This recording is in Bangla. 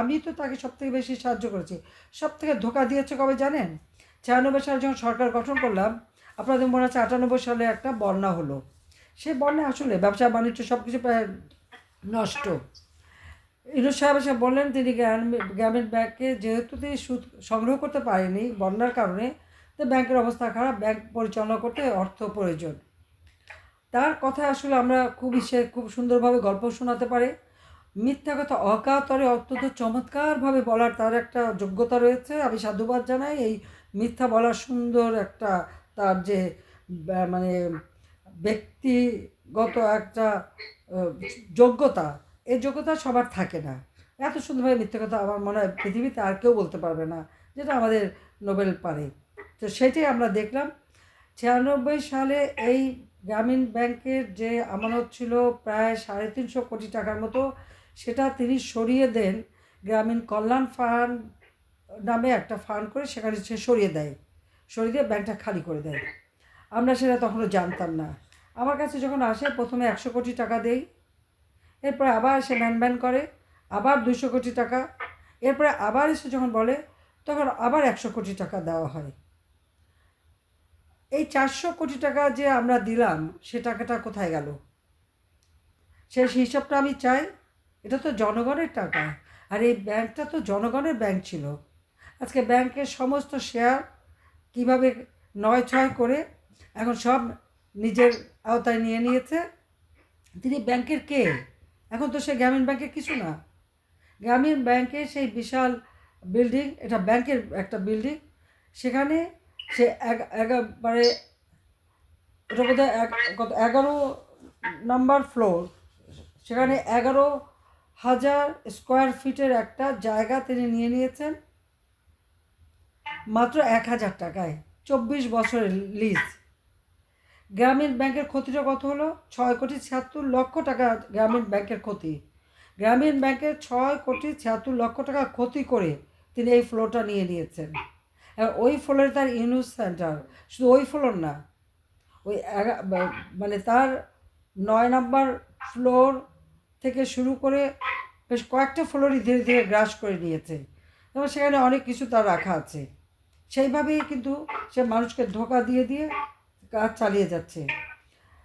আমি তো তাকে সব থেকে বেশি সাহায্য করেছি। সব থেকে ধোকা দিয়েছে কবে জানেন? ছিয়ানব্বই সালে যখন সরকার গঠন করলাম, আপনাদের মনে আছে আটানব্বই সালে একটা বন্যা হলো। সেই বন্যা আসলে ব্যবসা, বাণিজ্য সব কিছু প্রায় নষ্ট। ইনুস সাহেব এসে বললেন, তিনি গ্রামীণ ব্যাংকে যেহেতু তিনি সুদ সংগ্রহ করতে পারেনি বন্যার কারণে, তো ব্যাংকের অবস্থা খারাপ, ব্যাংক পরিচালনা করতে অর্থ প্রয়োজন। তার কথা আসলে আমরা খুবই সে খুব সুন্দরভাবে গল্প শোনাতে পারে। মিথ্যা কথা, অকাতরে অত্যন্ত চমৎকারভাবে বলার তার একটা যোগ্যতা রয়েছে। আমি সাধুবাদ জানাই এই মিথ্যা বলার সুন্দর একটা তার যে মানে ব্যক্তিগত একটা যোগ্যতা, এই যোগ্যতা সবার থাকে না। এত সুন্দরভাবে মিথ্যা কথা আমার মনে হয় পৃথিবীতে আর কেউ বলতে পারবে না, যেটা আমাদের নোবেল পারে। তো সেটাই আমরা দেখলাম। ছিয়ানব্বই সালে এই গ্রামীণ ব্যাংকের যে আমানত ছিল, প্রায় সাড়ে তিনশো কোটি টাকার মতো সেটা তিনি সরিয়ে দেন গ্রামীণ কল্যাণ ফান্ড নামে একটা ফান্ড করে, সেখানে সে সরিয়ে দেয়। সরিয়ে দিয়ে ব্যাংকটা খালি করে দেয়। আমরা সেটা তখনও জানতাম না। আমার কাছে যখন আসে, প্রথমে একশো কোটি টাকা দেই, এরপরে আবার সে ম্যান ম্যান করে, আবার দুশো কোটি টাকা, এরপরে আবার এসে যখন বলে, তখন আবার একশো কোটি টাকা দেওয়া হয়। এই চারশো কোটি টাকা যে আমরা দিলাম, সে টাকাটা কোথায় গেল? সেই হিসাবটা আমি চাই এটা তো জনগণের টাকা। আর এই ব্যাংকটা তো জনগণের ব্যাংক ছিল। আজকে ব্যাংকের সমস্ত শেয়ার কীভাবে নয় ছয় করে এখন সব নিজের আওতায় নিয়ে নিয়েছে। তিনি ব্যাংকের কে? এখন তো সে গ্রামীণ ব্যাংকের কিছু না। গ্রামীণ ব্যাংকের সেই বিশাল বিল্ডিং, এটা ব্যাংকের একটা বিল্ডিং। সেখানে সে এক- একেবারে ওটা বোধহয় এক, কত, এগারো নাম্বার ফ্লোর। সেখানে এগারো হাজার স্কোয়ার ফিটের একটা জায়গা তিনি নিয়ে নিয়েছেন। মাত্র এক হাজার টাকায়, চব্বিশ বছরের লিজ গ্রামীণ ব্যাংকের ক্ষতিটা কত হলো? ছয় কোটি ছিয়াত্তর লক্ষ টাকা গ্রামীণ ব্যাংকের ক্ষতি। গ্রামীণ ব্যাংকের ছয় কোটি ছিয়াত্তর লক্ষ টাকা ক্ষতি করে তিনি এই ফ্লোরটা নিয়ে নিয়েছেন। ওই ফ্লোরে তার ইউনিউজ সেন্টার। শুধু ওই ফ্লোর না, ওই মানে তার নয় নাম্বার ফ্লোর থেকে শুরু করে বেশ কয়েকটা ফ্লোরই ধীরে ধীরে গ্রাস করে নিয়েছে। এবং সেখানে অনেক কিছু তার রাখা আছে। সেইভাবেই কিন্তু সে মানুষকে ধোকা দিয়ে দিয়ে কাজ চালিয়ে যাচ্ছে।